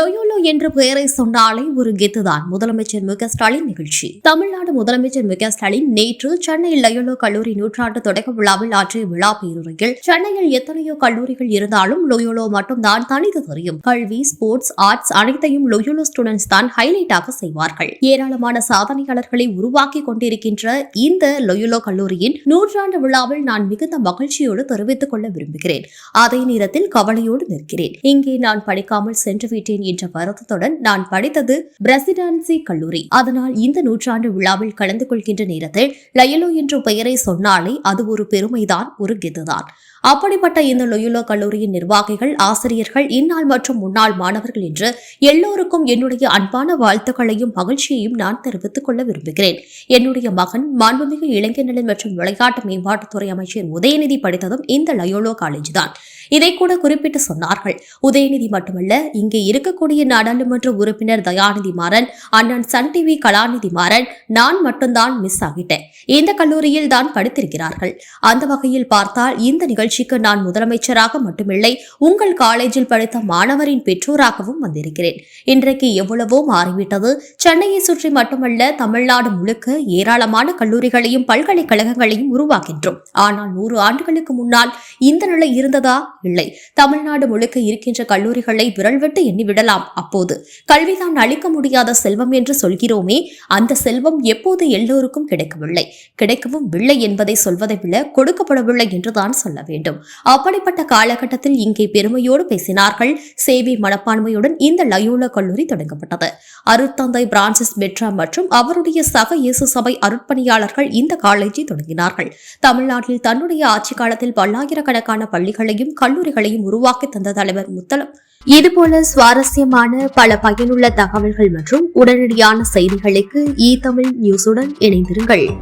லோயோலோ என்ற பெயரை சொன்னாலே ஒரு கெத்துதான். முதலமைச்சர் மு ஸ்டாலின் நிகழ்ச்சி. தமிழ்நாடு முதலமைச்சர் மு ஸ்டாலின் நேற்று சென்னை லயோலோ கல்லூரி நூற்றாண்டு தொடக்க விழாவில் ஆற்றிய விழா பேருரையில் சென்னையில் எத்தனையோ கல்லூரிகள் இருந்தாலும் லோயோலோ மட்டும்தான் தனித்து தெரியும். கல்வி ஸ்போர்ட்ஸ் ஆர்ட்ஸ் அனைத்தையும் லோயோலோ ஸ்டூடெண்ட்ஸ் தான் ஹைலைட்டாக செய்வார்கள். ஏராளமான சாதனையாளர்களை உருவாக்கி கொண்டிருக்கின்ற இந்த லொயோலோ கல்லூரியின் நூற்றாண்டு விழாவில் நான் மிகுந்த மகிழ்ச்சியோடு தெரிவித்துக் கொள்ள விரும்புகிறேன். அதே நேரத்தில் கவலையோடு நிற்கிறேன். இங்கே நான் படிக்காமல் சென்று விட்டேன் என்ற வருத்தத்துடன் நான் படித்தது பிரசிடென்சி கல்லூரி. அதனால் இந்த நூற்றாண்டு விழாவில் கலந்து கொள்கின்ற நேரத்தில் லயலோ என்ற பெயரை சொன்னாலே அது ஒரு பெருமைதான் ஒரு கெதுதான். அப்படிப்பட்ட இந்த லொயுலோ கல்லூரியின் நிர்வாகிகள் ஆசிரியர்கள் இந்நாள் மற்றும் முன்னாள் மாணவர்கள் என்று எல்லோருக்கும் என்னுடைய அன்பான வாழ்த்துக்களையும் மகிழ்ச்சியையும் நான் தெரிவித்துக் கொள்ள விரும்புகிறேன். என்னுடைய மகன் மாண்புமிகு இளைஞர் நலன் மற்றும் விளையாட்டு மேம்பாட்டுத்துறை அமைச்சர் உதயநிதி படித்ததும் இந்த லயோலோ காலேஜ் தான் இதை கூட குறிப்பிட்டு சொன்னார்கள். உதயநிதி மட்டுமல்ல இங்கே இருக்கக்கூடிய நாடாளுமன்ற உறுப்பினர் தயாநிதி மாறன் அண்ணன் சன் டிவி கலாநிதி மாறன் நான் மட்டும்தான் மிஸ் ஆகிட்டேன். இந்த கல்லூரியில் தான் படித்திருக்கிறார்கள். அந்த வகையில் பார்த்தால் இந்த நிகழ்ச்சிக்கு நான் முதலமைச்சராக மட்டுமில்லை உங்கள் காலேஜில் படித்த மாணவரின் பெற்றோராகவும் வந்திருக்கிறேன். இன்றைக்கு எவ்வளவோ மாறிவிட்டது. சென்னையை சுற்றி மட்டுமல்ல தமிழ்நாடு முழுக்க ஏராளமான கல்லூரிகளையும் பல்கலைக்கழகங்களையும் உருவாக்கின்றோம். ஆனால் நூறு ஆண்டுகளுக்கு முன்னால் இந்த நிலை இருந்ததா? இல்லை. தமிழ்நாடு முழுக்க இருக்கின்ற கல்லூரிகளை விரல் விட்டு எண்ணிவிடலாம். அப்போது கல்விதான் அளிக்க முடியாத செல்வம் என்று சொல்கிறோமே அந்த செல்வம் எப்போது எல்லோருக்கும் கிடைக்கவில்லை. கிடைக்கவும் இல்லை என்பதை சொல்வதை விட கொடுக்கப்படவில்லை என்றுதான் சொல்ல வேண்டும். அப்படிப்பட்ட காலகட்டத்தில் இங்கே பெருமையோடு பேசினார்கள். சேவை மனப்பான்மையுடன் இந்த லயோலா கல்லூரி தொடங்கப்பட்டது. அருத்தந்தை பிரான்சிஸ் பெட்ரா மற்றும் அவருடைய சக இயேசு சபை அருட்பணியாளர்கள் இந்த காலேஜை தொடங்கினார்கள். தமிழ்நாட்டில் தன்னுடைய ஆட்சி காலத்தில் பல்லாயிரக்கணக்கான பள்ளிகளையும் கல்லூரிகளையும் உருவாக்கி தந்த தலைவர் முத்தலம். இதுபோல சுவாரஸ்யமான பல பயனுள்ள தகவல்கள் மற்றும் உடனடியான செய்திகளுக்கு இ தமிழ் நியூஸுடன் இணைந்திருங்கள்.